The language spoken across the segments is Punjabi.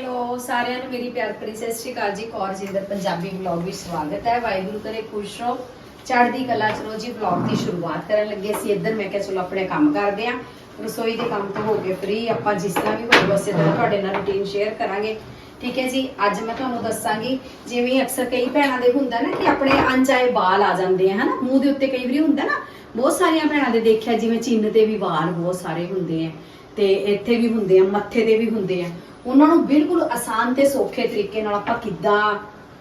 ਹੈਲੋ, ਸਾਰਿਆਂ ਨੂੰ ਮੇਰੀ ਪਿਆਰ ਭਰੀ ਸਤਿ ਸ਼੍ਰੀ ਅਕਾਲ ਜੀ। ਕੌਰ ਜਿੰਦਰ ਪੰਜਾਬੀ ਵਲੌਗ ਵਿੱਚ ਸਵਾਗਤ ਹੈ। ਵਾਹਿਗੁਰੂ ਕਰੇ, ਖੁਸ਼ ਰਹੋ। ਚੜ੍ਹਦੀ ਕਲਾ ਚ ਜੀ, ਵਲੌਗ ਦੀ ਸ਼ੁਰੂਆਤ ਕਰਨ ਲੱਗੇ ਸੀ ਇੱਧਰ ਮੈਂ ਕਿਹਾ, ਚਲੋ ਆਪਣੇ ਕੰਮ ਕਰਦੇ ਆਂ ਰਸੋਈ ਦੇ ਕੰਮ ਤੋਂ ਹੋ ਗਏ ਫ੍ਰੀ ਆਪਾਂ ਜਿਸ ਤਰ੍ਹਾਂ ਵੀ ਹੋਊਗਾ, ਉਸੇ ਤਰ੍ਹਾਂ ਤੁਹਾਡੇ ਨਾਲ ਰੁਟੀਨ ਸ਼ੇਅਰ ਕਰਾਂਗੇ। ਠੀਕ ਹੈ ਜੀ, ਅੱਜ ਮੈਂ ਤੁਹਾਨੂੰ ਦੱਸਾਂਗੀ, ਜਿਵੇਂ ਅਕਸਰ ਕਈ ਭੈਣਾਂ ਦੇ ਹੁੰਦਾ ਨਾ ਕਿ ਆਪਣੇ ਅਣਚਾਹੇ ਵਾਲ ਆ ਜਾਂਦੇ ਆ, ਹਨਾ? ਮੂੰਹ ਦੇ ਉੱਤੇ ਕਈ ਵਾਰੀ ਹੁੰਦਾ ਨਾ, ਬਹੁਤ ਸਾਰੀਆਂ ਭੈਣਾਂ ਦੇ ਦੇਖਿਆ, ਜਿਵੇਂ ਚਿੰਨ ਤੇ ਵੀ ਵਾਲ ਬਹੁਤ ਸਾਰੇ ਹੁੰਦੇ ਆ, ਤੇ ਇੱਥੇ ਵੀ ਹੁੰਦੇ ਆ, ਮੱਥੇ ਤੇ ਵੀ ਹੁੰਦੇ ਆ। ਉਹਨਾਂ ਨੂੰ ਬਿਲਕੁਲ ਆਸਾਨ ਤੇ ਸੌਖੇ ਤਰੀਕੇ ਨਾਲ ਆਪਾਂ ਕਿੱਦਾਂ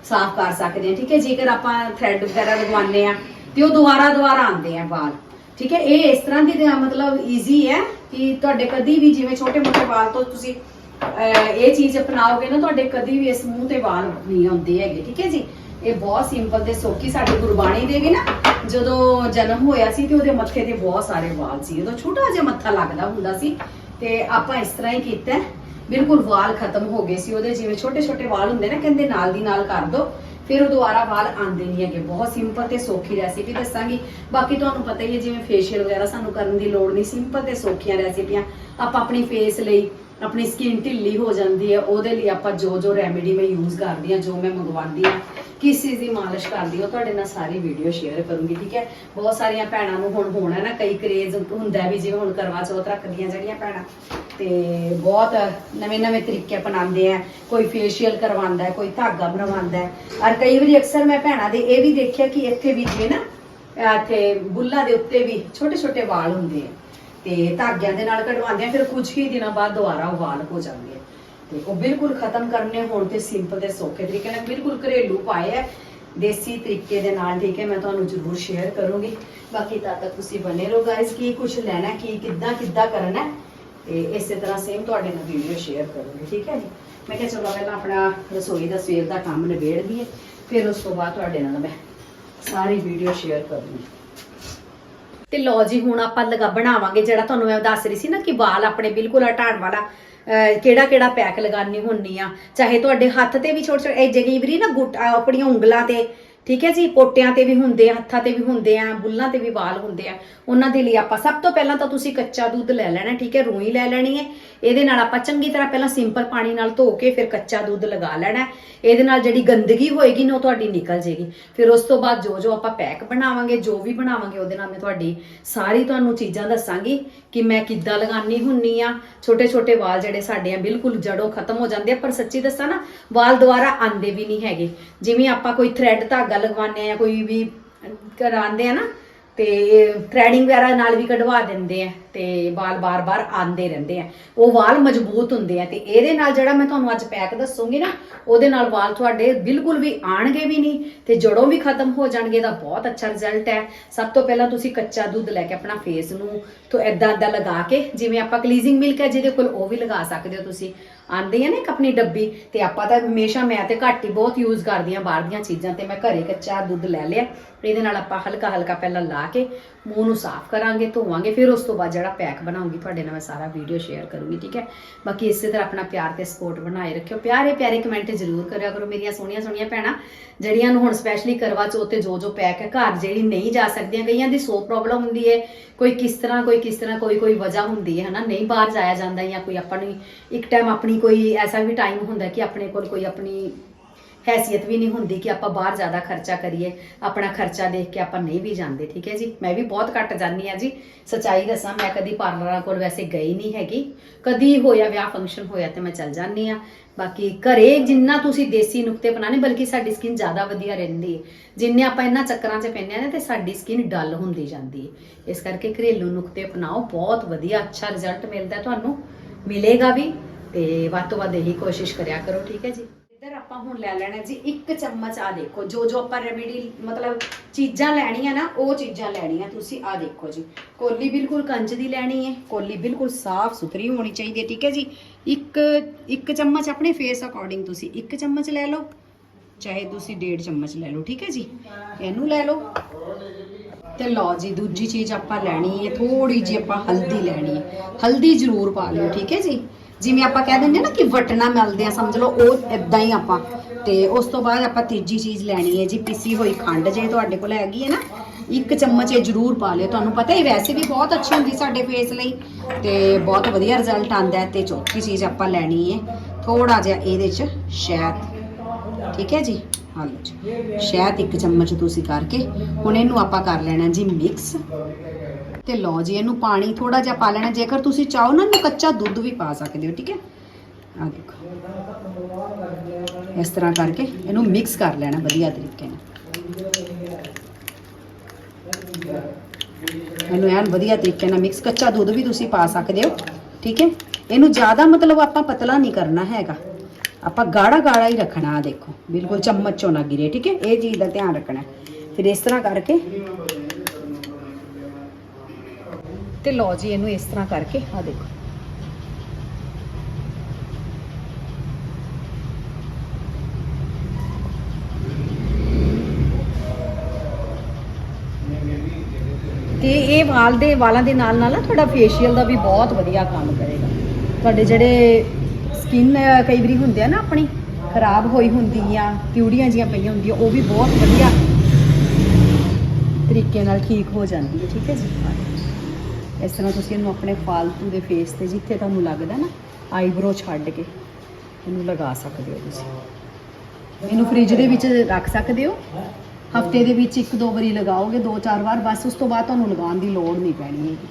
ਸਾਫ਼ ਕਰ ਸਕਦੇ ਹਾਂ, ਠੀਕ ਹੈ? ਜੇਕਰ ਆਪਾਂ ਥ੍ਰੈਡ ਵਗੈਰਾ ਲਗਵਾਉਂਦੇ ਆ ਤੇ ਉਹ ਦੁਬਾਰਾ ਦੁਬਾਰਾ ਆਉਂਦੇ ਆ ਵਾਲ, ਠੀਕ ਹੈ? ਇਹ ਇਸ ਤਰ੍ਹਾਂ ਦੀ ਮਤਲਬ ਈਜ਼ੀ ਹੈ ਕਿ ਤੁਹਾਡੇ ਕਦੀ ਵੀ ਜਿਵੇਂ ਛੋਟੇ ਮੋਟੇ ਵਾਲ ਤੋਂ ਤੁਸੀਂ ਇਹ ਚੀਜ਼ ਅਪਣਾਓਗੇ ਨਾ, ਤੁਹਾਡੇ ਕਦੀ ਵੀ ਇਸ ਮੂੰਹ ਤੇ ਵਾਲ ਨਹੀਂ ਆਉਂਦੇ ਹੈਗੇ, ਠੀਕ ਹੈ ਜੀ? ਇਹ ਬਹੁਤ ਸਿੰਪਲ ਤੇ ਸੌਖੀ ਸਾਡੀ ਗੁਰਬਾਣੀ ਦੇ ਵੀ ਨਾ, ਜਦੋਂ ਜਨਮ ਹੋਇਆ ਸੀ ਤੇ ਉਹਦੇ ਮੱਥੇ ਤੇ ਬਹੁਤ ਸਾਰੇ ਵਾਲ ਸੀ। ਉਦੋਂ ਛੋਟਾ ਜਿਹਾ ਮੱਥਾ ਲੱਗਦਾ ਹੁੰਦਾ ਸੀ ਤੇ ਆਪਾਂ ਇਸ ਤਰ੍ਹਾਂ ਹੀ ਕੀਤਾ। ਬਿਲਕੁਲ ਵਾਲ ਖਤਮ ਹੋ ਗਏ ਸੀ ਉਹਦੇ, ਜਿਵੇਂ ਛੋਟੇ ਛੋਟੇ ਵਾਲ ਹੁੰਦੇ ਨਾ, ਕਹਿੰਦੇ ਨਾਲ ਦੀ ਨਾਲ ਕਰ ਦੋ, ਫਿਰ ਉਹ ਦੁਬਾਰਾ ਵਾਲ ਆਉਂਦੇ ਨਹੀਂ ਹੈਗੇ। ਬਹੁਤ ਸਿੰਪਲ ਤੇ ਸੌਖੀ ਰੈਸਿਪੀ ਦੱਸਾਂਗੀ। ਬਾਕੀ ਤੁਹਾਨੂੰ ਪਤਾ ਹੀ ਹੈ, ਜਿਵੇਂ ਫੇਸ਼ੀਅਲ ਵਗੈਰਾ ਸਾਨੂੰ ਕਰਨ ਦੀ ਲੋੜ ਨਹੀਂ ਸਿੰਪਲ ਤੇ ਸੌਖੀਆਂ ਰੈਸਿਪੀਆਂ ਆਪਾਂ ਆਪਣੀ ਫੇਸ ਲਈ, ਆਪਣੀ ਸਕਿਨ ਢਿੱਲੀ ਹੋ ਜਾਂਦੀ ਹੈ, ਉਹਦੇ ਲਈ ਆਪਾਂ ਜੋ ਜੋ ਰੈਮੇਡੀ ਮੈਂ ਯੂਜ਼ ਕਰਦੀ ਹਾਂ, ਜੋ ਮੈਂ ਮੰਗਵਾਉਂਦੀ ਹਾਂ। ਕਿਸ ਚੀਜ਼ ਦੀ ਮਾਲਿਸ਼ ਕਰਦੀ ਹਾਂ ਉਹ ਤੁਹਾਡੇ ਨਾਲ ਸਾਰੀ ਵੀਡੀਓ ਸ਼ੇਅਰ ਕਰੂੰਗੀ, ਠੀਕ ਹੈ? ਬਹੁਤ ਸਾਰੀਆਂ ਭੈਣਾਂ ਨੂੰ ਹੁਣ ਹੋਣਾ ਨਾ, ਕਈ ਕਰੇਜ਼ ਹੁੰਦਾ ਵੀ ਜਿਵੇਂ ਹੁਣ ਕਰਵਾ ਚੌਥ ਰੱਖਦੀਆਂ ਜਿਹੜੀਆਂ ਭੈਣਾਂ। ਤੇ ਬਹੁਤ ਨਵੇਂ ਨਵੇਂ ਤਰੀਕੇ ਅਪਣਾਉਂਦੇ ਆ, ਕੋਈ ਫੇਸ਼ੀਅਲ ਕਰਵਾਉਂਦਾ ਹੈ ਕੋਈ ਧਾਗਾ ਬਣਵਾਉਂਦਾ। ਹੈ ਔਰ ਕਈ ਵਾਰੀ ਅਕਸਰ ਮੈਂ ਭੈਣਾਂ ਦੇ ਇਹ ਵੀ ਦੇਖਿਆ ਕਿ ਇੱਥੇ ਵੀ ਜਿਵੇਂ ਨਾ ਇੱਥੇ ਬੁੱਲਾਂ ਦੇ ਉੱਤੇ ਵੀ ਛੋਟੇ ਛੋਟੇ ਵਾਲ ਹੁੰਦੇ ਆ। ਤੇ ਧਾਗਿਆਂ ਦੇ ਨਾਲ ਕਢਵਾਉਂਦੇ ਆ, ਫਿਰ ਕੁਝ ਹੀ ਦਿਨਾਂ ਬਾਅਦ ਦੁਬਾਰਾ ਉਹ ਵਾਲ ਹੋ ਜਾਂਦੇ ਆ। ਤੇ ਉਹ ਬਿਲਕੁਲ ਖਤਮ ਕਰਨੇ ਹੋਣ ਤੇ ਸਿੰਪਲ ਤੇ ਸੌਖੇ ਤਰੀਕੇ ਨਾਲ ਬਿਲਕੁਲ ਘਰੇਲੂ ਪਾਏ ਆ ਦੇਸੀ ਤਰੀਕੇ ਦੇ ਨਾਲ, ਠੀਕ ਹੈ, ਮੈਂ ਤੁਹਾਨੂੰ ਜ਼ਰੂਰ ਸ਼ੇਅਰ ਕਰੂੰਗੀ। ਬਾਕੀ ਤਦ ਤੱਕ ਤੁਸੀਂ ਬਨੇ ਰਹੋ ਗਾਇਸ ਕੀ ਕੁਝ ਲੈਣਾ, ਕੀ ਕਿੱਦਾਂ ਕਿੱਦਾਂ ਕਰਨਾ ਤੇ ਇਸੇ ਤਰ੍ਹਾਂ ਸੇਮ ਤੁਹਾਡੇ ਨਾਲ ਵੀਡੀਓ ਸ਼ੇਅਰ ਕਰੂੰਗੀ, ਠੀਕ ਹੈ ਜੀ। ਮੈਂ ਕਿਹਾ ਚਲੋ ਪਹਿਲਾਂ ਆਪਣਾ ਰਸੋਈ ਦਾ ਸਵੇਰ ਦਾ ਕੰਮ ਨਿਬੇੜ ਦਈਏ ਫਿਰ ਉਸ ਤੋਂ ਬਾਅਦ ਤੁਹਾਡੇ ਨਾਲ ਮੈਂ ਸਾਰੀ ਵੀਡੀਓ ਸ਼ੇਅਰ ਕਰੂੰਗੀ। ਤੇ ਲੋ ਜੀ, ਹੁਣ ਆਪਾਂ ਲਗਾ ਬਣਾਵਾਂਗੇ ਜਿਹੜਾ ਤੁਹਾਨੂੰ ਮੈਂ ਦੱਸ ਰਹੀ ਸੀ ਨਾ ਕਿ ਵਾਲ ਆਪਣੇ ਬਿਲਕੁਲ ਹਟਾਉਣ ਵਾਲਾ ਕਿਹੜਾ ਕਿਹੜਾ ਪੈਕ ਲਗਾਉਣੀ ਹੁੰਨੀ ਆ। ਚਾਹੇ ਤੁਹਾਡੇ ਹੱਥ ਤੇ ਵੀ ਛੋਟੇ ਛੋਟੇ ਇਹ ਜਗੀ ਵੀਰੀ ਨਾ ਗੁੱਟ ਆਪਣੀਆਂ ਉਂਗਲਾਂ ਤੇ ਠੀਕ ਹੈ ਜੀ? ਪੋਟਿਆਂ ਤੇ ਵੀ ਹੁੰਦੇ ਆ, ਹੱਥਾਂ ਤੇ ਵੀ ਹੁੰਦੇ ਆ, ਬੁੱਲਾਂ ਤੇ ਵੀ ਵਾਲ ਹੁੰਦੇ ਆ। ਉਹਨਾਂ ਦੇ ਲਈ ਆਪਾਂ ਸਭ ਤੋਂ ਪਹਿਲਾਂ ਤਾਂ ਤੁਸੀਂ ਕੱਚਾ ਦੁੱਧ ਲੈ ਲੈਣਾ, ਠੀਕ ਹੈ? ਰੂਈ ਲੈ ਲੈਣੀ ਹੈ। ਇਹਦੇ ਨਾਲ ਆਪਾਂ ਚੰਗੀ ਤਰ੍ਹਾਂ ਪਹਿਲਾਂ ਸਿੰਪਲ ਪਾਣੀ ਨਾਲ ਧੋ ਕੇ ਫਿਰ ਕੱਚਾ ਦੁੱਧ ਲਗਾ ਲੈਣਾ ਇਹਦੇ ਨਾਲ ਜਿਹੜੀ ਗੰਦਗੀ ਹੋਏਗੀ ਨਾ, ਉਹ ਤੁਹਾਡੀ ਨਿਕਲ ਜੇਗੀ। ਫਿਰ ਉਸ ਤੋਂ ਬਾਅਦ ਜੋ ਜੋ ਆਪਾਂ ਪੈਕ ਬਣਾਵਾਂਗੇ, ਜੋ ਵੀ ਬਣਾਵਾਂਗੇ, ਉਹਦੇ ਨਾਲ ਮੈਂ ਤੁਹਾਡੀ ਸਾਰੀ ਤੁਹਾਨੂੰ ਚੀਜ਼ਾਂ ਦੱਸਾਂਗੀ ਕਿ ਮੈਂ ਕਿੱਦਾਂ ਲਗਾਨੀ ਹੁੰਨੀ ਆ। ਛੋਟੇ ਛੋਟੇ ਵਾਲ ਜਿਹੜੇ ਸਾਡੇ ਆ, ਬਿਲਕੁਲ ਜੜੋਂ ਖਤਮ ਹੋ ਜਾਂਦੇ ਆ। ਪਰ ਸੱਚੀ ਦੱਸਾਂ ਨਾ, ਵਾਲ ਦੁਬਾਰਾ ਆਂਦੇ ਵੀ ਨਹੀਂ ਹੈਗੇ। ਜਿਵੇਂ ਆਪਾਂ ਕੋਈ ਥ੍ਰੈਡ ਧਾਗਾ ਲਗਵਾਉਂਦੇ ਆ, ਕੋਈ ਵੀ ਕਰਾਉਂਦੇ ਆ ਨਾ, ਤੇ ਥ੍ਰੈਡਿੰਗ ਵਗੈਰਾ ਨਾਲ ਵੀ ਕਢਵਾ ਦਿੰਦੇ ਆ, ਤੇ ਵਾਲ ਬਾਰ-ਬਾਰ ਆਂਦੇ ਰਹਿੰਦੇ ਆ। ਉਹ ਵਾਲ ਮਜ਼ਬੂਤ ਹੁੰਦੇ ਆ, ਤੇ ਇਹਦੇ ਨਾਲ ਜਿਹੜਾ ਮੈਂ ਤੁਹਾਨੂੰ ਅੱਜ ਪੈਕ ਦੱਸੂਗੀ ਨਾ, ਉਹਦੇ ਨਾਲ ਵਾਲ ਤੁਹਾਡੇ ਬਿਲਕੁਲ ਵੀ ਆਣਗੇ ਵੀ ਨਹੀਂ, ਤੇ ਜੜੋਂ ਵੀ ਖਤਮ ਹੋ ਜਾਣਗੇ ਦਾ ਬਹੁਤ ਅੱਛਾ ਰਿਜ਼ਲਟ ਹੈ। ਸਭ ਤੋਂ ਪਹਿਲਾਂ ਤੁਸੀਂ ਕੱਚਾ ਦੁੱਧ ਲੈ ਕੇ ਆਪਣਾ ਫੇਸ ਨੂੰ ਤੋਂ ਐਦਾਂ ਐਦਾਂ ਲਗਾ ਕੇ, ਜਿਵੇਂ ਆਪਾਂ ਕਲੀਜ਼ਿੰਗ ਮਿਲਕ ਹੈ ਜਿਹਦੇ ਕੋਲ ਉਹ ਵੀ ਲਗਾ ਸਕਦੇ ਹੋ ਤੁਸੀਂ। ਆਂਦੇ ਆ ਨਾ ਇੱਕ ਆਪਣੀ ਡੱਬੀ, ਤੇ ਆਪਾਂ ਤਾਂ ਹਮੇਸ਼ਾ ਮੈਂ ਤੇ ਘੱਟ ਹੀ ਬਹੁਤ ਯੂਜ਼ ਕਰਦੀ ਆ ਬਾਹਰ ਦੀਆਂ ਚੀਜ਼ਾਂ ਤੇ ਮੈਂ ਘਰੇ ਕੱਚਾ ਦੁੱਧ ਲੈ ਲਿਆ। ਇਹਦੇ ਨਾਲ ਆਪਾਂ ਹਲਕਾ ਹਲਕਾ ਪਹਿਲਾਂ ਲਾ ਕੇ ਮੂੰਹ ਨੂੰ ਸਾਫ਼ ਕਰਾਂਗੇ, ਧੋਵਾਂਗੇ, ਫਿਰ ਉਸ ਤੋਂ ਬਾਅਦ ਜਿਹੜਾ ਪੈਕ ਬਣਾਉਂਗੀ, ਤੁਹਾਡੇ ਨਾਲ ਮੈਂ ਸਾਰਾ ਵੀਡੀਓ ਸ਼ੇਅਰ ਕਰੂੰਗੀ, ਠੀਕ ਹੈ? ਬਾਕੀ ਇਸੇ ਤਰ੍ਹਾਂ ਆਪਣਾ ਪਿਆਰ ਤੇ ਸਪੋਰਟ ਬਣਾਏ ਰੱਖਿਓ। ਪਿਆਰੇ ਪਿਆਰੇ ਕਮੈਂਟ ਜ਼ਰੂਰ ਕਰਿਆ ਕਰੋ ਮੇਰੀਆਂ ਸੋਹਣੀਆਂ ਸੋਹਣੀਆਂ ਭੈਣਾਂ, ਜਿਹੜੀਆਂ ਨੂੰ ਹੁਣ ਸਪੈਸ਼ਲੀ ਕਰਵਾ ਚੌਥ ਤੇ ਜੋ ਜੋ ਪੈਕ ਹੈ, ਘਰ ਜਿਹੜੀ ਨਹੀਂ ਜਾ ਸਕਦੀਆਂ, ਕਈਆਂ ਦੀ ਸੋ ਪ੍ਰੋਬਲਮ ਹੁੰਦੀ ਹੈ, ਕੋਈ ਕਿਸ ਤਰ੍ਹਾਂ, ਕੋਈ ਕਿਸ ਤਰ੍ਹਾਂ, ਕੋਈ ਕੋਈ ਵਜ੍ਹਾ ਹੁੰਦੀ ਹੈ, ਹਨਾ? ਨਹੀਂ ਬਾਹਰ ਜਾਇਆ ਜਾਂਦਾ ਜਾਂ ਕੋਈ ਆਪਾਂ ਨੂੰ ਇੱਕ ਟਾਈਮ ਆਪਣੀ ਕੋਈ ਐਸਾ ਵੀ ਟਾਈਮ ਹੁੰਦਾ ਕਿ ਆਪਣੇ ਕੋਲ ਕੋਈ ਆਪਣੀ ਹੈਸੀਅਤ ਵੀ ਨਹੀਂ ਹੁੰਦੀ ਕਿ ਆਪਾਂ ਬਾਹਰ ਜ਼ਿਆਦਾ ਖਰਚਾ ਕਰੀਏ, ਆਪਣਾ ਖਰਚਾ ਦੇਖ ਕੇ ਆਪਾਂ ਨਹੀਂ ਵੀ ਜਾਂਦੇ, ਠੀਕ ਹੈ ਜੀ? ਮੈਂ ਵੀ ਬਹੁਤ ਘੱਟ ਜਾਂਦੀ ਆ ਜੀ। ਸਚਾਈ ਦੱਸਾਂ, ਮੈਂ ਕਦੀ ਪਾਰਲਰਾਂ ਕੋਲ ਵੈਸੇ ਗਈ ਨਹੀਂ ਹੈਗੀ। ਕਦੀ ਹੋਇਆ ਵਿਆਹ ਫੰਕਸ਼ਨ ਹੋਇਆ ਤੇ ਮੈਂ ਚੱਲ ਜਾਂਦੀ ਆ ਬਾਕੀ ਘਰੇ ਜਿੰਨਾ ਤੁਸੀਂ ਦੇਸੀ ਨੁਕਤੇ ਬਣਾਣੇ ਬਲਕਿ ਸਾਡੀ ਸਕਿਨ ਜ਼ਿਆਦਾ ਵਧੀਆ ਰਹਿੰਦੀ ਹੈ। ਜਿੰਨੇ ਆਪਾਂ ਇਹਨਾਂ ਚੱਕਰਾਂ 'ਚ ਪੈਂਦੇ ਆ ਨਾ, ਤੇ ਸਾਡੀ ਸਕਿਨ ਡਲ ਹੁੰਦੀ ਜਾਂਦੀ ਹੈ। ਇਸ ਕਰਕੇ ਘਰੇਲੂ ਨੁਕਤੇ ਅਪਣਾਓ, ਬਹੁਤ ਵਧੀਆ, ਅੱਛਾ ਰਿਜ਼ਲਟ ਮਿਲਦਾ ਤੁਹਾਨੂੰ। ਮਿਲੇਗਾ ਵੀ, ਤੇ ਵੱਧ ਤੋਂ ਵੱਧ ਇਹੀ ਕੋਸ਼ਿਸ਼ ਕਰਿਆ ਕਰੋ, ਠੀਕ ਹੈ ਜੀ? ਆਪਾਂ ਹੁਣ ਲੈ ਲੈਣਾ ਜੀ, ਇੱਕ ਚਮਚ ਆ ਦੇਖੋ, ਜੋ ਜੋ ਆਪਾਂ ਰੈਮੇਡੀ ਮਤਲਬ ਚੀਜ਼ਾਂ ਲੈਣੀਆਂ ਨਾ, ਉਹ ਚੀਜ਼ਾਂ ਲੈਣੀਆਂ, ਤੁਸੀਂ ਆ ਦੇਖੋ ਜੀ। ਕੋਲੀ ਬਿਲਕੁਲ ਕੰਜ ਦੀ ਲੈਣੀ ਹੈ, ਕੋਲੀ ਬਿਲਕੁਲ ਸਾਫ਼ ਸੁਥਰੀ ਹੋਣੀ ਚਾਹੀਦੀ ਹੈ, ਠੀਕ ਹੈ ਜੀ? ਇੱਕ ਇੱਕ ਚਮਚ ਆਪਣੇ ਫੇਸ ਅਕੋਰਡਿੰਗ ਤੁਸੀਂ ਇੱਕ ਚਮਚ ਲੈ ਲਓ, ਚਾਹੇ ਤੁਸੀਂ ਡੇਢ ਚਮਚ ਲੈ ਲਓ, ਠੀਕ ਹੈ ਜੀ? ਇਹਨੂੰ ਲੈ ਲਓ। ਤੇ ਲਓ ਜੀ, ਦੂਜੀ ਚੀਜ਼ ਆਪਾਂ ਲੈਣੀ ਹੈ ਥੋੜੀ ਜਿਹੀ ਆਪਾਂ ਹਲਦੀ ਲੈਣੀ ਹੈ। ਹਲਦੀ ਜ਼ਰੂਰ ਪਾ ਲਿਓ, ਠੀਕ ਹੈ ਜੀ? ਜਿਵੇਂ ਆਪਾਂ ਕਹਿ ਦਿੰਦੇ ਨਾ ਕਿ ਵਟਣਾ ਮਿਲਦੇ ਆ, ਸਮਝ ਲਓ, ਉਹ ਇਦਾਂ ਹੀ ਆਪਾਂ। ਤੇ ਉਸ ਤੋਂ ਬਾਅਦ ਆਪਾਂ ਤੀਜੀ ਚੀਜ਼ ਲੈਣੀ ਹੈ ਜੀ, ਪਿਸੀ ਹੋਈ ਖੰਡ, ਜੇ ਤੁਹਾਡੇ ਕੋਲ ਹੈਗੀ ਹੈ ਨਾ, ਇੱਕ ਚਮਚ ਇਹ ਜ਼ਰੂਰ ਪਾ ਲਿਓ। ਤੁਹਾਨੂੰ ਪਤਾ ਹੀ ਵੈਸੇ ਵੀ ਬਹੁਤ ਅੱਛੀ ਹੁੰਦੀ ਸਾਡੇ ਫੇਸ ਲਈ, ਤੇ ਬਹੁਤ ਵਧੀਆ ਰਿਜ਼ਲਟ ਆਂਦਾ ਹੈ। ਤੇ ਚੌਥੀ ਚੀਜ਼ ਆਪਾਂ ਲੈਣੀ ਹੈ ਥੋੜਾ ਜਿਹਾ ਇਹਦੇ 'ਚ ਸ਼ਹਿਦ। ਠੀਕ ਹੈ ਜੀ? ਹਾਂ ਜੀ। ਸ਼ਹਿਦ ਇੱਕ ਚਮਚ ਤੁਸੀਂ ਕਰਕੇ, ਹੁਣ ਇਹਨੂੰ ਆਪਾਂ ਕਰ ਲੈਣਾ ਜੀ ਮਿਕਸ ਤੇ ਲਓ ਜੀ, ਇਹਨੂੰ ਪਾਣੀ ਥੋੜਾ ਜਿਹਾ ਪਾ ਲੈਣਾ। ਜੇਕਰ ਤੁਸੀਂ ਚਾਹੋ ਨਾ, ਇਹਨੂੰ ਕੱਚਾ ਦੁੱਧ ਵੀ ਪਾ ਸਕਦੇ ਹੋ, ਠੀਕ ਹੈ? ਆ ਦੇਖੋ। ਇਸ ਤਰ੍ਹਾਂ ਕਰਕੇ ਇਹਨੂੰ ਮਿਕਸ ਕਰ ਲੈਣਾ ਵਧੀਆ ਤਰੀਕੇ ਨਾਲ। ਇਹਨੂੰ ਐਨ ਵਧੀਆ ਤਰੀਕੇ ਨਾਲ ਮਿਕਸ ਕੱਚਾ ਦੁੱਧ ਵੀ ਤੁਸੀਂ ਪਾ ਸਕਦੇ ਹੋ, ਠੀਕ ਹੈ? ਇਹਨੂੰ ਜ਼ਿਆਦਾ ਮਤਲਬ ਆਪਾਂ ਪਤਲਾ ਨਹੀਂ ਕਰਨਾ ਹੈਗਾ। ਆਪਾਂ ਗਾੜਾ ਗਾੜਾ ਹੀ ਰੱਖਣਾ ਆ ਦੇਖੋ। ਬਿਲਕੁਲ ਚਮਚ ਚੋਂ ਨਾ ਗਿਰੇ, ਠੀਕ ਹੈ? ਇਹ ਚੀਜ਼ ਦਾ ਧਿਆਨ ਰੱਖਣਾ ਫਿਰ ਇਸ ਤਰ੍ਹਾਂ ਕਰਕੇ ਤੇ ਲਓ ਜੀ, ਇਹਨੂੰ ਇਸ ਤਰ੍ਹਾਂ ਕਰਕੇ ਆ ਦੇਖੋ। ਤੇ ਇਹ ਵਾਲ ਦੇ, ਵਾਲਾਂ ਦੇ ਨਾਲ ਨਾਲ ਨਾ ਤੁਹਾਡਾ ਫੇਸ਼ੀਅਲ ਦਾ ਵੀ ਬਹੁਤ ਵਧੀਆ ਕੰਮ ਕਰੇਗਾ। ਤੁਹਾਡੇ ਜਿਹੜੇ ਸਕਿਨ ਕਈ ਵਾਰੀ ਹੁੰਦੇ ਆ ਨਾ ਆਪਣੀ, ਖਰਾਬ ਹੋਈ ਹੁੰਦੀ ਆ ਪਿਉੜੀਆਂ ਜੀਆਂ ਪਈਆਂ ਹੁੰਦੀਆਂ, ਉਹ ਵੀ ਬਹੁਤ ਵਧੀਆ ਤਰੀਕੇ ਨਾਲ ਠੀਕ ਹੋ ਜਾਂਦੀ ਹੈ ਠੀਕ ਹੈ ਜੀ? ਇਸ ਤਰ੍ਹਾਂ ਤੁਸੀਂ ਇਹਨੂੰ ਆਪਣੇ ਫਾਲਤੂ ਦੇ ਫੇਸ ਤੇ ਜਿੱਥੇ ਤੁਹਾਨੂੰ ਲੱਗਦਾ ਨਾ ਆਈਬ੍ਰੋ ਛੱਡ ਕੇ ਇਹਨੂੰ ਲਗਾ ਸਕਦੇ ਹੋ ਤੁਸੀਂ। ਇਹਨੂੰ ਫ੍ਰਿਜ ਦੇ ਵਿੱਚ ਰੱਖ ਸਕਦੇ ਹੋ। ਹਫ਼ਤੇ ਦੇ ਵਿੱਚ ਇੱਕ ਦੋ ਵਾਰੀ ਲਗਾਓਗੇ ਦੋ ਚਾਰ ਵਾਰ ਬਸ ਉਸ ਤੋਂ ਬਾਅਦ ਤੁਹਾਨੂੰ ਲਗਾਉਣ ਦੀ ਲੋੜ ਨਹੀਂ ਪੈਣੀ ਹੈਗੀ।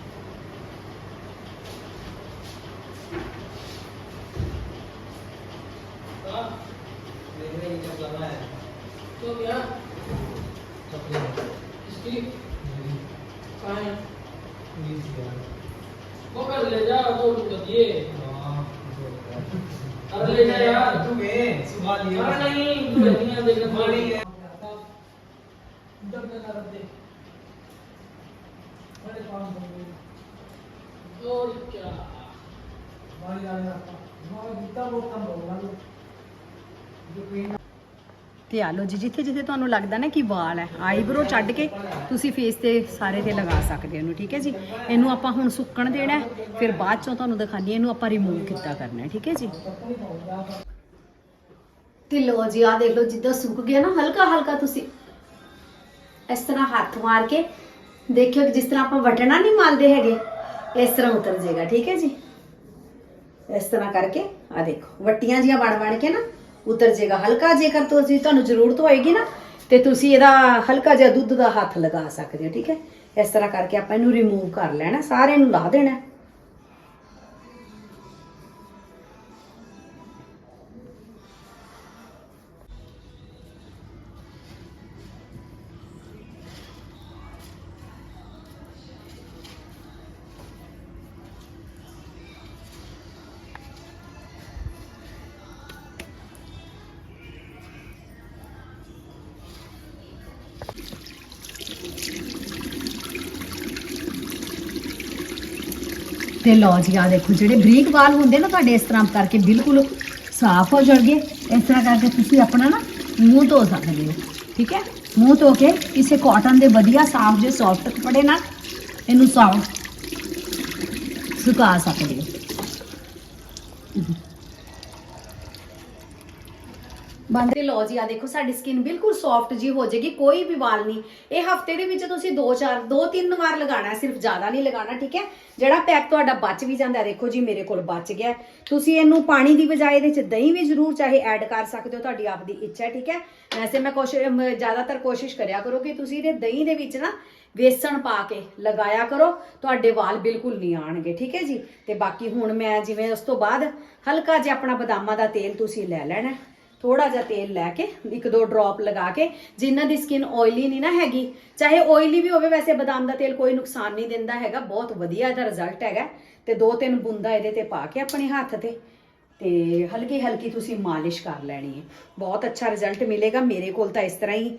वो कर ले जा तो ये अरे ले जा यार। तुम्हें सुबह दिया अरे नहीं दुनिया देख पानी है। जब तक कर दे बड़े काम गए और क्या? बारी जाने रखा हमारा जितना बहुत कम होगा जो पेन ਤੇ ਆ ਲਓ ਜੀ, ਜਿੱਥੇ ਜਿੱਥੇ ਤੁਹਾਨੂੰ ਲੱਗਦਾ ਨਾ ਕਿ ਵਾਲ ਹੈ, ਆਈਬ੍ਰੋ ਛੱਡ ਕੇ ਤੁਸੀਂ ਫੇਸ ਤੇ ਸਾਰੇ ਤੇ ਲਗਾ ਸਕਦੇ ਹੋ ਇਹਨੂੰ, ਠੀਕ ਹੈ ਜੀ? ਇਹਨੂੰ ਆਪਾਂ ਹੁਣ ਸੁੱਕਣ ਦੇਣਾ ਫਿਰ ਬਾਅਦ ਚੋਂ ਤੁਹਾਨੂੰ ਦਿਖਾਣੀ ਇਹਨੂੰ ਆਪਾਂ ਰਿਮੂਵ ਕਿੱਦਾਂ ਕਰਨਾ ਠੀਕ ਹੈ ਜੀ? ਤੇ ਲੋ ਜੀ ਆ ਦੇਖ ਲਓ, ਜਿੱਦਾਂ ਸੁੱਕ ਗਿਆ ਨਾ ਹਲਕਾ ਹਲਕਾ ਤੁਸੀਂ ਇਸ ਤਰ੍ਹਾਂ ਹੱਥ ਮਾਰ ਕੇ ਦੇਖਿਓ ਜਿਸ ਤਰ੍ਹਾਂ ਆਪਾਂ ਵਟਣਾ ਨਹੀਂ ਮਾਲਦੇ ਹੈਗੇ, ਇਸ ਤਰ੍ਹਾਂ ਉਤਰ ਜਾਏਗਾ, ਠੀਕ ਹੈ ਜੀ? ਇਸ ਤਰ੍ਹਾਂ ਕਰਕੇ ਆ ਦੇਖੋ, ਵੱਟੀਆਂ ਜੀਆਂ ਬਣ ਬਣ ਕੇ ਨਾ ਉਤਰ ਜਾਏਗਾ ਹਲਕਾ ਜੇਕਰ ਤੁਸੀਂ, ਤੁਹਾਨੂੰ ਜ਼ਰੂਰਤ ਹੋਏਗੀ ਨਾ, ਤੇ ਤੁਸੀਂ ਇਹਦਾ ਹਲਕਾ ਜਿਹਾ ਦੁੱਧ ਦਾ ਹੱਥ ਲਗਾ ਸਕਦੇ ਹੋ, ਠੀਕ ਹੈ? ਇਸ ਤਰ੍ਹਾਂ ਕਰਕੇ ਆਪਾਂ ਇਹਨੂੰ ਰਿਮੂਵ ਕਰ ਲੈਣਾ ਸਾਰੇ ਨੂੰ ਲਾ ਦੇਣਾ। ਤੇ ਲਓ ਜੀ ਆ ਦੇਖੋ, ਜਿਹੜੇ ਬਰੀਕ ਵਾਲ ਹੁੰਦੇ ਨਾ ਤੁਹਾਡੇ, ਇਸ ਤਰ੍ਹਾਂ ਕਰਕੇ ਬਿਲਕੁਲ ਸਾਫ਼ ਹੋ ਜਾਣਗੇ। ਇਸ ਤਰ੍ਹਾਂ ਕਰਕੇ ਤੁਸੀਂ ਆਪਣਾ ਨਾ ਮੂੰਹ ਧੋ ਸਕਦੇ ਹੋ, ਠੀਕ ਹੈ? ਮੂੰਹ ਧੋ ਕੇ ਕਿਸੇ ਕਾਟਨ ਦੇ ਵਧੀਆ ਸਾਫ਼ ਜੇ ਸੌਫਟ ਕੱਪੜੇ ਨਾਲ ਇਹਨੂੰ ਸਾਫ਼ ਸੁਕਾ ਸਕਦੇ ਹੋ। ਬੰਦ ਤੇ ਲਓ ਜੀ ਆ ਦੇਖੋ, ਸਾਡੀ ਸਕਿਨ ਬਿਲਕੁਲ ਸੌਫਟ ਜੀ ਹੋ ਜਾਏਗੀ, ਕੋਈ ਵੀ ਵਾਲ ਨਹੀਂ। ਇਹ ਹਫ਼ਤੇ ਦੇ ਵਿੱਚ ਤੁਸੀਂ 2 4 2 3 ਵਾਰ ਲਗਾਉਣਾ, ਸਿਰਫ ਜ਼ਿਆਦਾ ਨਹੀਂ ਲਗਾਉਣਾ, ਠੀਕ ਹੈ? ਜਿਹੜਾ ਪੈਕ ਤੁਹਾਡਾ ਬਚ ਵੀ ਜਾਂਦਾ, ਦੇਖੋ ਜੀ, ਮੇਰੇ ਕੋਲ ਬਚ ਗਿਆ। ਤੁਸੀਂ ਇਹਨੂੰ ਪਾਣੀ ਦੀ ਬਜਾਏ ਇਹਦੇ ਚ ਦਹੀਂ ਵੀ ਜ਼ਰੂਰ ਚਾਹੇ ਐਡ ਕਰ ਸਕਦੇ ਹੋ, ਤੁਹਾਡੀ ਆਪ ਦੀ ਇੱਛਾ ਠੀਕ ਹੈ? ਵੈਸੇ ਮੈਂ ਕੋਸ਼ਿਸ਼ ਜ਼ਿਆਦਾਤਰ ਕੋਸ਼ਿਸ਼ ਕਰਿਆ ਕਰੋ ਕਿ ਤੁਸੀਂ ਇਹਦੇ ਦਹੀਂ ਦੇ ਵਿੱਚ ਨਾ ਵੇਸਣ ਪਾ ਕੇ ਲਗਾਇਆ ਕਰੋ, ਤੁਹਾਡੇ ਵਾਲ ਬਿਲਕੁਲ ਨਹੀਂ ਆਣਗੇ ਠੀਕ ਹੈ ਜੀ? ਤੇ ਬਾਕੀ ਹੁਣ ਮੈਂ ਜਿਵੇਂ ਉਸ ਤੋਂ ਬਾਅਦ ਹਲਕਾ ਜਿਹਾ ਆਪਣਾ ਬਦਾਮਾਂ ਦਾ ਤੇਲ ਤੁਸੀਂ ਲੈ ਲੈਣਾ। ਥੋੜਾ ਜਿਹਾ ਤੇਲ ਲੈ ਕੇ, ਇੱਕ ਦੋ ਡ੍ਰੌਪ ਲਗਾ ਕੇ, ਜਿਨ੍ਹਾਂ ਦੀ ਸਕਿਨ ਆਇਲੀ ਨਹੀਂ ਨਾ ਹੈਗੀ, ਚਾਹੇ ਆਇਲੀ ਵੀ ਹੋਵੇ, ਵੈਸੇ ਬਦਾਮ ਦਾ ਤੇਲ ਕੋਈ ਨੁਕਸਾਨ ਨਹੀਂ ਦਿੰਦਾ ਹੈਗਾ, ਬਹੁਤ ਵਧੀਆ ਦਾ ਰਿਜ਼ਲਟ ਹੈਗਾ। ਤੇ ਦੋ ਤਿੰਨ ਬੂੰਦਾਂ ਇਹਦੇ ਤੇ ਪਾ ਕੇ ਆਪਣੇ ਹੱਥ ਤੇ ਤੇ ਹਲਕੀ ਹਲਕੀ ਤੁਸੀਂ ਮਾਲਿਸ਼ ਕਰ ਲੈਣੀ ਹੈ। ਬਹੁਤ ਅੱਛਾ ਰਿਜ਼ਲਟ ਮਿਲੇਗਾ ਮੇਰੇ ਕੋਲ ਤਾਂ ਇਸ ਤਰ੍ਹਾਂ ਹੀ।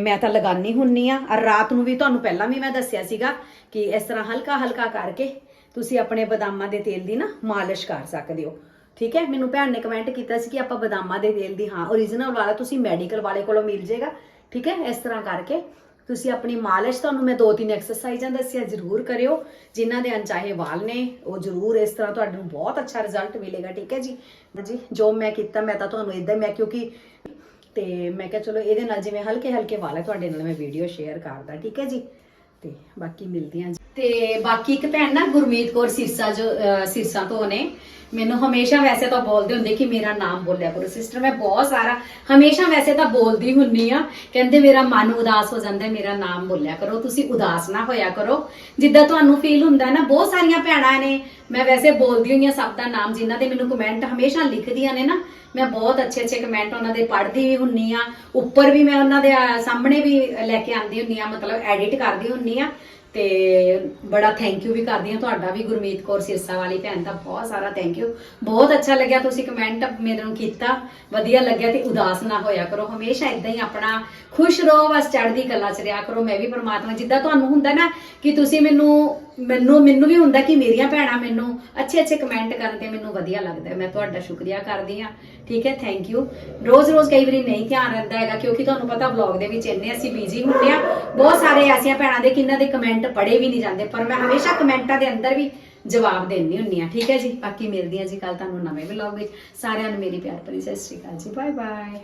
ਮੈਂ ਤਾਂ ਲਗਾਨੀ ਹੁੰਨੀ ਆ। ਔਰ ਰਾਤ ਨੂੰ ਵੀ ਤੁਹਾਨੂੰ ਪਹਿਲਾਂ ਵੀ ਮੈਂ ਦੱਸਿਆ ਸੀਗਾ ਕਿ ਇਸ ਤਰ੍ਹਾਂ ਹਲਕਾ ਹਲਕਾ ਕਰਕੇ ਤੁਸੀਂ ਆਪਣੇ ਬਦਾਮਾਂ ਦੇ ਤੇਲ ਦੀ ਨਾ ਮਾਲਿਸ਼ ਕਰ ਸਕਦੇ ਹੋ। ਠੀਕ ਹੈ? ਮੈਨੂੰ ਭੈਣ ਨੇ ਕਮੈਂਟ ਕੀਤਾ ਸੀ ਕਿ ਆਪਾਂ ਬਦਾਮਾਂ ਦੇ ਤੇਲ ਦੀ, ਹਾਂ origignal ਵਾਲਾ ਤੁਸੀਂ ਮੈਡੀਕਲ ਵਾਲੇ ਕੋਲੋਂ ਮਿਲ ਜਾਏਗਾ, ਠੀਕ ਹੈ? ਇਸ ਤਰ੍ਹਾਂ ਕਰਕੇ ਤੁਸੀਂ ਆਪਣੀ ਮਾਲਿਸ਼ ਤੁਹਾਨੂੰ ਮੈਂ ਦੋ ਤਿੰਨ ਐਕਸਰਸਾਈਜ਼ਾਂ ਦੱਸਿਆ, ਜ਼ਰੂਰ ਕਰਿਓ। ਜਿਨ੍ਹਾਂ ਦੇ ਅਣਚਾਹੇ ਵਾਲ ਨੇ, ਉਹ ਜ਼ਰੂਰ ਇਸ ਤਰ੍ਹਾਂ ਤੁਹਾਨੂੰ ਬਹੁਤ ਅੱਛਾ ਰਿਜ਼ਲਟ ਮਿਲੇਗਾ, ਠੀਕ ਹੈ ਜੀ? ਜੀ ਜੋ ਮੈਂ ਕੀਤਾ, ਮੈਂ ਤਾਂ ਤੁਹਾਨੂੰ ਇਦਾਂ ਮੈਂ ਕਿਉਂਕਿ ਤੇ ਮੈਂ ਕਿਹਾ ਚਲੋ ਇਹਦੇ ਨਾਲ ਜਿਵੇਂ ਹਲਕੇ ਹਲਕੇ ਵਾਲ ਹੈ ਤੁਹਾਡੇ ਨਾਲ ਮੈਂ ਵੀਡੀਓ ਸ਼ੇਅਰ ਕਰਦਾ, ਠੀਕ ਹੈ ਜੀ? ਤੇ ਬਾਕੀ ਮਿਲਦੀਆਂ ਜੀ। ਤੇ ਬਾਕੀ ਇੱਕ ਭੈਣ ਨਾ ਗੁਰਮੀਤ ਕੌਰ ਸਿਰਸਾ ਜੋ ਅਹ ਸਿਰਸਾ ਤੋਂ ਨੇ। ਮੈਨੂੰ ਹਮੇਸ਼ਾ ਵੈਸੇ ਤਾਂ ਬੋਲਦੇ ਹੁੰਦੇ ਕਿ ਮੇਰਾ ਨਾਮ ਬੋਲਿਆ ਕਰੋ। ਸਿਸਟਰ ਮੈਂ ਬਹੁਤ ਸਾਰਾ ਹਮੇਸ਼ਾ ਵੈਸੇ ਤਾਂ ਬੋਲਦੀ ਹੁੰਨੀ ਆ। ਕਹਿੰਦੇ ਮੇਰਾ ਮਨ ਉਦਾਸ ਹੋ ਜਾਂਦਾ ਹੈ, ਮੇਰਾ ਨਾਮ ਬੋਲਿਆ ਕਰੋ। ਤੁਸੀਂ ਉਦਾਸ ਨਾ ਹੋਇਆ ਕਰੋ। ਜਿੱਦਾਂ ਤੁਹਾਨੂੰ ਫੀਲ ਹੁੰਦਾ ਹੈ ਨਾ ਬਹੁਤ ਸਾਰੀਆਂ ਭੈਣਾਂ ਨੇ। ਮੈਂ ਵੈਸੇ ਬੋਲਦੀ ਹੋਈ ਹਾਂ ਸਭ ਦਾ ਨਾਮ ਜਿਨ੍ਹਾਂ ਦੇ ਮੈਨੂੰ ਕਮੈਂਟ ਹਮੇਸ਼ਾ ਲਿਖਦੀਆਂ ਨੇ ਨਾ। ਮੈਂ ਬਹੁਤ ਅੱਛੇ ਅੱਛੇ ਕਮੈਂਟ ਉਹਨਾਂ ਦੇ ਪੜ੍ਹਦੀ ਵੀ ਹੁੰਨੀ ਆ। ਉੱਪਰ ਵੀ ਮੈਂ ਉਹਨਾਂ ਦੇ ਅਹ, ਸਾਹਮਣੇ ਵੀ ਲੈ ਕੇ ਆਂਦੀ ਹੁੰਨੀ ਆ ਮਤਲਬ ਐਡਿਟ ਕਰਦੀ ਹੁੰਨੀ ਆ। ਤੇ ਬੜਾ ਥੈਂਕ ਯੂ ਵੀ ਕਰਦੀ ਹਾਂ। ਤੁਹਾਡਾ ਵੀ ਗੁਰਮੀਤ ਕੌਰ ਸਿਰਸਾ ਵਾਲੀ ਭੈਣ ਦਾ ਬਹੁਤ ਸਾਰਾ ਥੈਂਕ ਯੂ ਬਹੁਤ ਅੱਛਾ ਲੱਗਿਆ ਤੁਸੀਂ ਕਮੈਂਟ ਮੇਰੇ ਨੂੰ ਕੀਤਾ। ਵਧੀਆ ਲੱਗਿਆ ਤੇ ਉਦਾਸ ਨਾ ਹੋਇਆ ਕਰੋ। ਹਮੇਸ਼ਾ ਇਦਾਂ ਹੀ ਆਪਣਾ ਖੁਸ਼ ਰਹੋ, ਬਸ ਚੜ੍ਹਦੀ ਕਲਾ ਚ ਰਿਹਾ ਕਰੋ। ਮੈਂ ਵੀ ਪ੍ਰਮਾਤਮਾ, ਜਿੱਦਾਂ ਤੁਹਾਨੂੰ ਹੁੰਦਾ ਨਾ ਕਿ ਤੁਸੀਂ ਮੈਨੂੰ ਮੈਨੂੰ ਮੈਨੂੰ ਵੀ ਹੁੰਦਾ ਕਿ ਮੇਰੀਆਂ ਭੈਣਾਂ ਮੈਨੂੰ ਅੱਛੇ ਅੱਛੇ ਕਮੈਂਟ ਕਰਨ ਤੇ ਮੈਨੂੰ ਵਧੀਆ ਲੱਗਦਾ ਮੈਂ ਤੁਹਾਡਾ ਸ਼ੁਕਰੀਆ ਕਰਦੀ ਹਾਂ। ਠੀਕ ਹੈ ਥੈਂਕ ਯੂ ਰੋਜ਼ ਰੋਜ਼ ਕਈ ਵਾਰੀ ਨਹੀਂ ਧਿਆਨ ਰਹਿੰਦਾ ਹੈਗਾ, ਕਿਉਂਕਿ ਤੁਹਾਨੂੰ ਪਤਾ ਵਲੌਗ ਦੇ ਵਿੱਚ ਇੰਨੇ ਅਸੀਂ ਬੀਜੀ ਹੁੰਦੇ ਆ ਬਹੁਤ ਸਾਰੇ ਐਸੀਆਂ ਭੈਣਾਂ ਦੇ ਕਿੰਨਾਂ ਦੇ ਕਮੈਂਟ ਪੜ੍ਹੇ ਵੀ ਨਹੀਂ ਜਾਂਦੇ, ਪਰ ਮੈਂ ਹਮੇਸ਼ਾ ਕਮੈਂਟਾਂ ਦੇ ਅੰਦਰ ਵੀ ਜਵਾਬ ਦਿੰਦੀ ਹੁੰਨੀ ਆ ਠੀਕ ਹੈ ਜੀ? ਬਾਕੀ ਮਿਲਦੀ ਹਾਂ ਜੀ ਕੱਲ ਤੁਹਾਨੂੰ ਨਵੇਂ ਵਲੌਗ ਵਿੱਚ। ਸਾਰਿਆਂ ਨੂੰ ਮੇਰੀ ਪਿਆਰ ਭਰੀ ਸਤਿ ਸ਼੍ਰੀ ਅਕਾਲ ਜੀ। Bye bye